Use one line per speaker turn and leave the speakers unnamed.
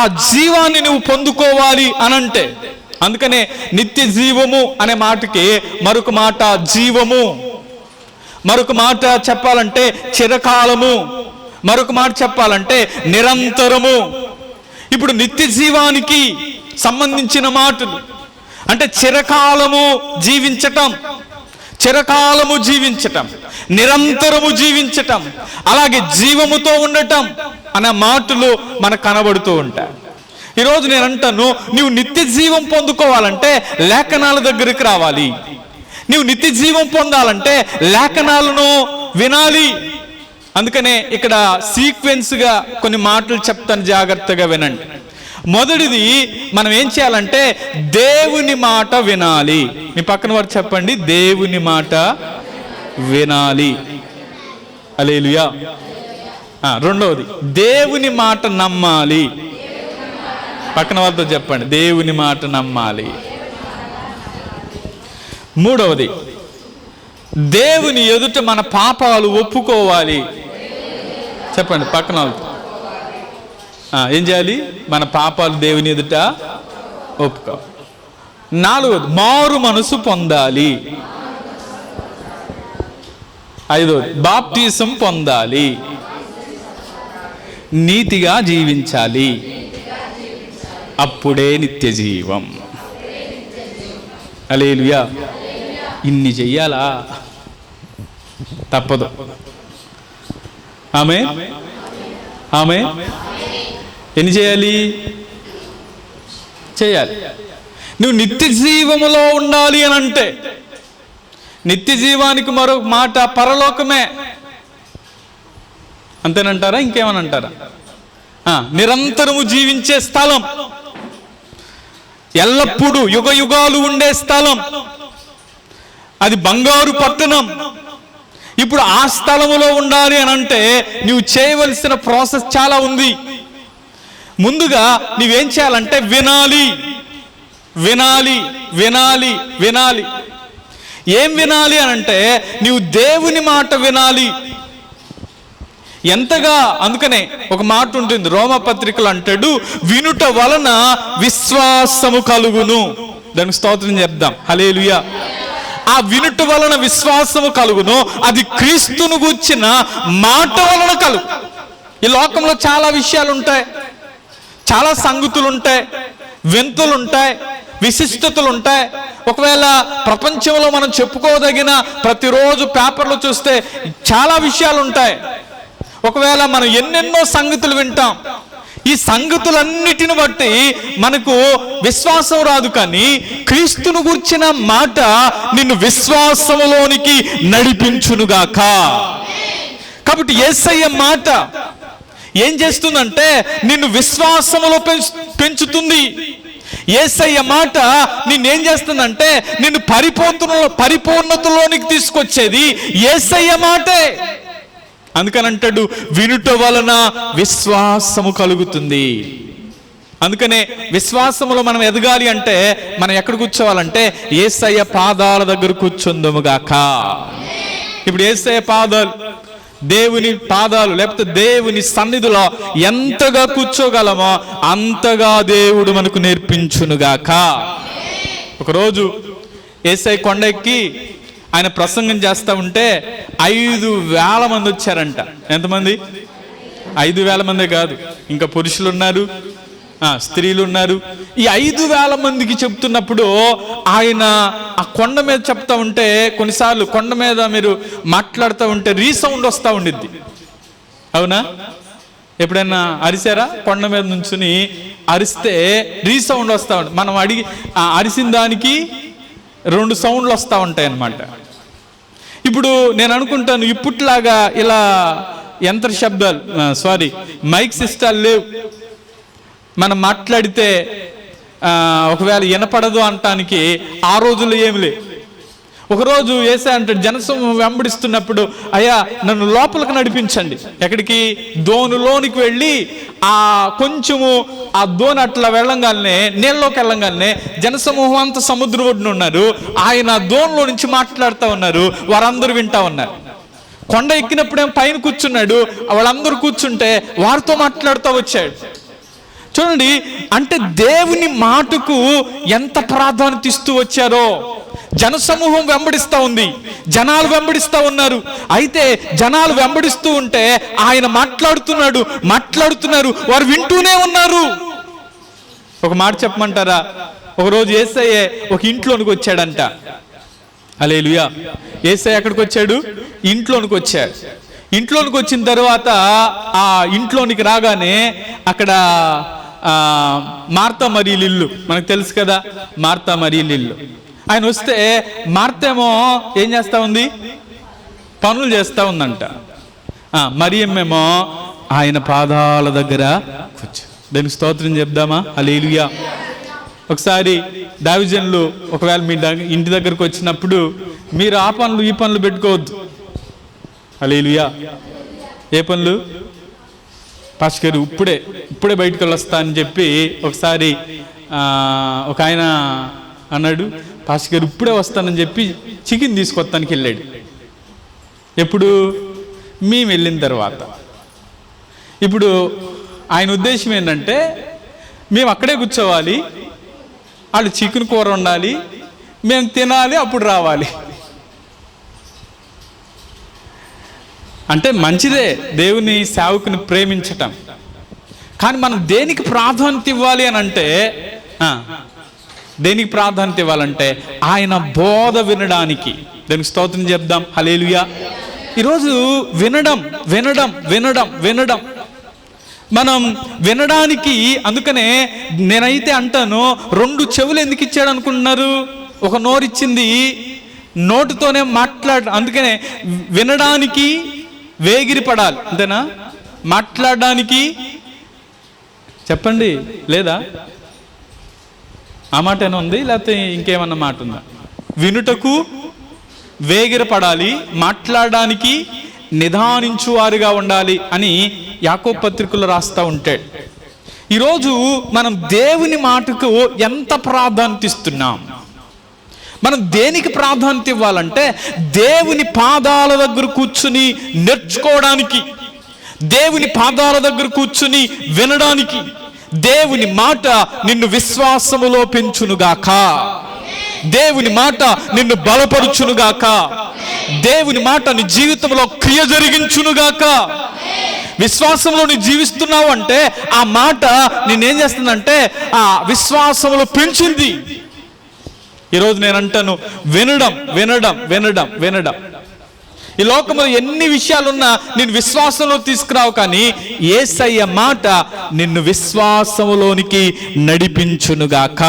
ఆ జీవాన్ని నువ్వు పొందుకోవాలి అనంటే. అందుకనే నిత్య జీవము అనే మాటకి మరొక మాట జీవము. మరొక మాట చెప్పాలంటే చిరకాలము. మరొక మాట చెప్పాలంటే నిరంతరము. ఇప్పుడు నిత్య జీవానికి సంబంధించిన మాటలు. అంటే చిరకాలము జీవించటం. చిరకాలము జీవించటం నిరంతరము జీవించటం అలాగే జీవముతో ఉండటం అనే మాటలు మనకు కనబడుతూ ఉంటాయి. ఈరోజు నేను అంటాను నీవు నిత్య జీవం పొందుకోవాలంటే లేఖనాల దగ్గరికి రావాలి. నీవు నిత్య జీవం పొందాలంటే లేఖనాలను వినాలి. అందుకనే ఇక్కడ సీక్వెన్స్గా కొన్ని మాటలు చెప్తాను జాగ్రత్తగా వినండి. మొదటిది మనం ఏం చేయాలంటే దేవుని మాట వినాలి. మీ పక్కన వారు చెప్పండి దేవుని మాట వినాలి. అలేలుయా రెండవది దేవుని మాట నమ్మాలి. పక్కన వాళ్ళతో చెప్పండి దేవుని మాట నమ్మాలి. మూడవది దేవుని ఎదుట మన పాపాలు ఒప్పుకోవాలి. చెప్పండి పక్కన వాళ్ళతో. ఏం చేయాలి? మన పాపాలు దేవుని ఎదుట ఒప్పుకో. నాలుగోది మారు మనసు పొందాలి. ఐదోది బాప్టిజం పొందాలి. నీతిగా జీవించాలి. అప్పుడే నిత్య జీవం అలేలుయా ఇన్ని చెయ్యాలా? తప్పదు. ఆమె ఆమె ఎన్ని చేయాలి? చేయాలి. నువ్వు నిత్య జీవములో ఉండాలి అని అంటే నిత్య జీవానికి మరో మాట పరలోకమే. అంతేనంటారా? ఇంకేమని అంటారా ఆ, నిరంతరము జీవించే స్థలం. ఎల్లప్పుడూ యుగ యుగాలు ఉండే స్థలం. అది బంగారు పట్టణం. ఇప్పుడు ఆ స్థలములో ఉండాలి అని అంటే నువ్వు చేయవలసిన ప్రాసెస్ చాలా ఉంది. ముందుగా నువ్వేం చేయాలంటే వినాలి. వినాలి వినాలి వినాలి. ఏం వినాలి అని అంటే నీవు దేవుని మాట వినాలి. ఎంతగా అందుకనే ఒక మాట ఉంటుంది రోమ పత్రికలు అంటాడు వినుట వలన విశ్వాసము కలుగును. దానికి స్తోత్రం చెప్దాం. హలేలుయా ఆ వినుట వలన విశ్వాసము కలుగును అది క్రీస్తును గుచ్చిన మాట వలన కలుగు. ఈ లోకంలో చాలా విషయాలు ఉంటాయి చాలా సంగతులు ఉంటాయి వింతులు ఉంటాయి విశిష్టతలు ఉంటాయి ఒకవేళ ప్రపంచంలో మనం చెప్పుకోదగిన ప్రతిరోజు పేపర్లు చూస్తే చాలా విషయాలు ఉంటాయి ఒకవేళ మనం ఎన్నెన్నో సంగతులు వింటాం ఈ సంగతులన్నిటిని బట్టి మనకు విశ్వాసం రాదు కానీ క్రీస్తును గుర్చిన మాట నిన్ను విశ్వాసములోనికి నడిపించునుగాక. కాబట్టి యేసయ్య మాట ఏం చేస్తుందంటే నిన్ను విశ్వాసములో పెంచు- పెంచుతుంది. ఏసయ్య మాట నిన్నేం చేస్తుందంటే నిన్ను పరిపూర్ణ పరిపూర్ణతలోనికి తీసుకొచ్చేది ఏసయ్య మాటే. అందుకని అంటాడు వినుట వలన విశ్వాసము కలుగుతుంది. అందుకనే విశ్వాసములో మనం ఎదగాలి అంటే మనం ఎక్కడ కూర్చోవాలంటే ఏసయ్య పాదాల దగ్గర కూర్చుందముగాక ఇప్పుడు ఏసయ్య పాదాలు దేవుని పాదాలు లేకపోతే దేవుని సన్నిధిలో ఎంతగా కూర్చోగలమో అంతగా దేవుడు మనకు నేర్పించునుగాక. ఒకరోజు ఏసై కొండ ఎక్కి ఆయన ప్రసంగం చేస్తూ ఉంటే ఐదు వేల మంది వచ్చారంట. ఎంతమంది? ఐదు వేల మందే కాదు. ఇంకా పురుషులు ఉన్నారు స్త్రీలు ఉన్నారు ఈ ఐదు వేల మందికి చెప్తున్నప్పుడు ఆయన ఆ కొండ మీద చెప్తా ఉంటే కొన్నిసార్లు కొండ మీద మీరు మాట్లాడుతూ ఉంటే రీసౌండ్ వస్తూ ఉండిద్ది. అవునా? ఎప్పుడైనా అరిసారా? కొండ మీద నుంచుని అరిస్తే రీసౌండ్ వస్తూ ఉంటుంది మనం అడిగి అరిసిన దానికి రెండు సౌండ్లు వస్తూ ఉంటాయి అన్నమాట ఇప్పుడు నేను అనుకుంటాను ఇప్పట్లాగా ఇలా యంత్ర శబ్దాలు సారీ మైక్ సిస్టాలు లేవు. మనం మాట్లాడితే ఒకవేళ వినపడదు అంటానికి ఆ రోజుల్లో ఏమి లేవు ఒకరోజు ఏసా అంటాడు జనసమూహం వెంబడిస్తున్నప్పుడు అయ్యా నన్ను లోపలికి నడిపించండి. ఎక్కడికి? దోనులోనికి వెళ్ళి ఆ కొంచెము ఆ దోని అట్లా వెళ్ళంగానే నీళ్ళలోకి వెళ్ళంగానే జనసమూహం అంతా సముద్రం ఒడ్డున ఉన్నారు. ఆయన దోనిలో నుంచి మాట్లాడుతూ ఉన్నారు. వారందరూ వింటా ఉన్నారు. కొండ ఎక్కినప్పుడేమో పైన కూర్చున్నాడు. వాళ్ళందరూ కూర్చుంటే వారితో మాట్లాడుతూ వచ్చాడు. చూడండి అంటే దేవుని మాటకు ఎంత ప్రాధాన్యత ఇస్తూ వచ్చారో. జనసమూహం వెంబడిస్తూ ఉంది. జనాలు వెంబడిస్తూ ఉన్నారు. అయితే జనాలు వెంబడిస్తూ ఉంటే ఆయన మాట్లాడుతున్నాడు మాట్లాడుతున్నారు వారు వింటూనే ఉన్నారు. ఒక మాట చెప్పమంటారా? ఒకరోజు ఏసయ్యే ఒక ఇంట్లోనికి వచ్చాడంట. అలే లుయా ఏసయ్య ఎక్కడికి వచ్చాడు? ఇంట్లోనికి వచ్చాడు. ఇంట్లోనికి వచ్చిన తర్వాత ఆ ఇంట్లోనికి రాగానే అక్కడ మార్తా మరీ లిల్లు. మనకు తెలుసు కదా మార్తా మరీ లిల్లు. ఆయన వస్తే మార్తేమో ఏం చేస్తూ ఉంది? పనులు చేస్తూ ఉందంట. మరియమ్మేమో ఆయన పాదాల దగ్గర కూర్చో. దానికి స్తోత్రం చెప్దామా? అలేలుయా ఒకసారి దావిజన్లు ఒకవేళ మీ ఇంటి దగ్గరకు వచ్చినప్పుడు మీరు ఆ పనులు ఈ పనులు పెట్టుకోవద్దు. అలేలుయా ఏ పనులు? పాస్టర్ గారు ఇప్పుడే ఇప్పుడే బయటకు వెళ్ళొస్తా అని చెప్పి ఒకసారి ఒక ఆయన అన్నాడు పాస్టర్ గారు ఇప్పుడే వస్తానని చెప్పి చికెన్ తీసుకొస్తానికి వెళ్ళాడు. ఎప్పుడు? మేము వెళ్ళిన తర్వాత. ఇప్పుడు ఆయన ఉద్దేశం ఏంటంటే మేము అక్కడే కూర్చోవాలి వాళ్ళు చికెన్ కూర ఉండాలి మేము తినాలి అప్పుడు రావాలి. అంటే మంచిదే దేవుని సేవకుని ప్రేమించటం. కానీ మనం దేనికి ప్రాధాన్యత ఇవ్వాలి అని అంటే దేనికి ప్రాధాన్యత ఇవ్వాలంటే ఆయన బోధ వినడానికి. దానికి స్తోత్రం చెప్దాం. హలేలుయా ఈరోజు వినడం వినడం వినడం వినడం. మనం వినడానికి అందుకనే నేనైతే అంటాను రెండు చెవులు ఎందుకు ఇచ్చాడు అనుకుంటున్నారు? ఒక నోరిచ్చింది నోటితోనే మాట్లాడ అందుకనే వినడానికి వేగిరి పడాలి అంతేనా? మాట్లాడడానికి చెప్పండి. లేదా? ఆ మాట ఏమైనా ఉంది? లేకపోతే ఇంకేమన్నా మాట ఉందా? వినుటకు వేగిరపడాలి మాట్లాడడానికి నిదానించువారుగా ఉండాలి అని యాకో పత్రికలు రాస్తూ ఉంటాడు ఈరోజు మనం దేవుని మాటకు ఎంత ప్రాధాన్యత ఇస్తున్నాం? మనం దేనికి ప్రాధాన్యత ఇవ్వాలంటే దేవుని పాదాల దగ్గర కూర్చుని నేర్చుకోవడానికి దేవుని పాదాల దగ్గర కూర్చుని వినడానికి దేవుని మాట నిన్ను విశ్వాసములో పెంచునుగాక. దేవుని మాట నిన్ను బలపరుచునుగాక. దేవుని మాట నీ జీవితంలో క్రియ జరిగించునుగాక. విశ్వాసంలో నువ్వు జీవిస్తున్నావు అంటే ఆ మాట నేనేం చేస్తుందంటే ఆ విశ్వాసంలో పెంచింది. ఈరోజు నేను అంటాను వినడం వినడం వినడం వినడం. ఈ లోకంలో ఎన్ని విషయాలున్నా నేను విశ్వాసంలో తీసుకురావు కానీ ఏసయ్య మాట నిన్ను విశ్వాసములోనికి నడిపించునుగాక.